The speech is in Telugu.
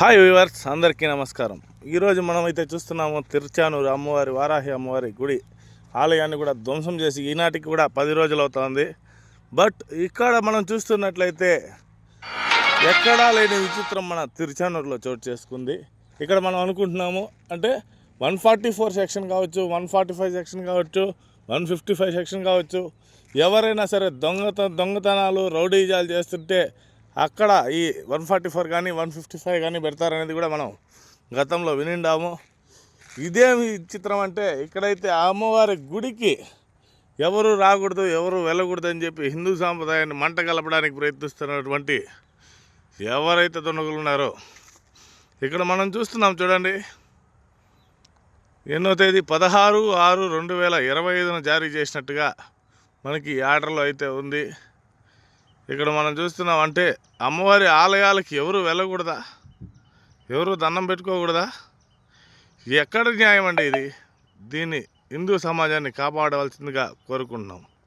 హాయ్ వివర్స్ అందరికీ నమస్కారం. ఈరోజు మనమైతే చూస్తున్నాము తిరుచానూరు అమ్మవారి వారాహి అమ్మవారి గుడి. ఆలయాన్ని కూడా ధ్వంసం చేసి ఈనాటికి కూడా పది రోజులు అవుతుంది. బట్ ఇక్కడ మనం చూస్తున్నట్లయితే ఎక్కడా లేని విచిత్రం మన తిరుచానూరులో చోటు చేసుకుంది. ఇక్కడ మనం అనుకుంటున్నాము అంటే వన్ ఫార్టీ ఫోర్ సెక్షన్ కావచ్చు వన్ ఫార్టీ ఫైవ్ సెక్షన్ కావచ్చు వన్ ఫిఫ్టీ ఫైవ్ సెక్షన్ కావచ్చు. ఎవరైనా సరే దొంగత దొంగతనాలు రౌడీజాలు చేస్తుంటే అక్కడ ఈ వన్ ఫార్టీ ఫోర్ కానీ వన్ ఫిఫ్టీ ఫైవ్ కానీ పెడతారనేది కూడా మనం గతంలో వినిండాము. ఇదేమి చిత్రం అంటే ఇక్కడైతే అమ్మవారి గుడికి ఎవరు రాకూడదు ఎవరు వెళ్ళకూడదు అని చెప్పి హిందూ సాంప్రదాయాన్ని మంట కలపడానికి ప్రయత్నిస్తున్నటువంటి ఎవరైతే దుండగులు ఉన్నారో ఇక్కడ మనం చూస్తున్నాం చూడండి. ఎన్నో తేదీ పదహారు ఆరు రెండు వేల ఇరవై ఐదున జారీ చేసినట్టుగా మనకి ఈ ఆర్డర్లో అయితే ఉంది. ఇక్కడ మనం చూస్తున్నాం అంటే అమ్మవారి ఆలయాలకి ఎవరు వెళ్ళకూడదా? ఎవరు దండం పెట్టుకోకూడదా? ఎక్కడ న్యాయం అండి ఇది? దీన్ని హిందూ సమాజాన్ని కాపాడవలసిందిగా కోరుకుంటున్నాం.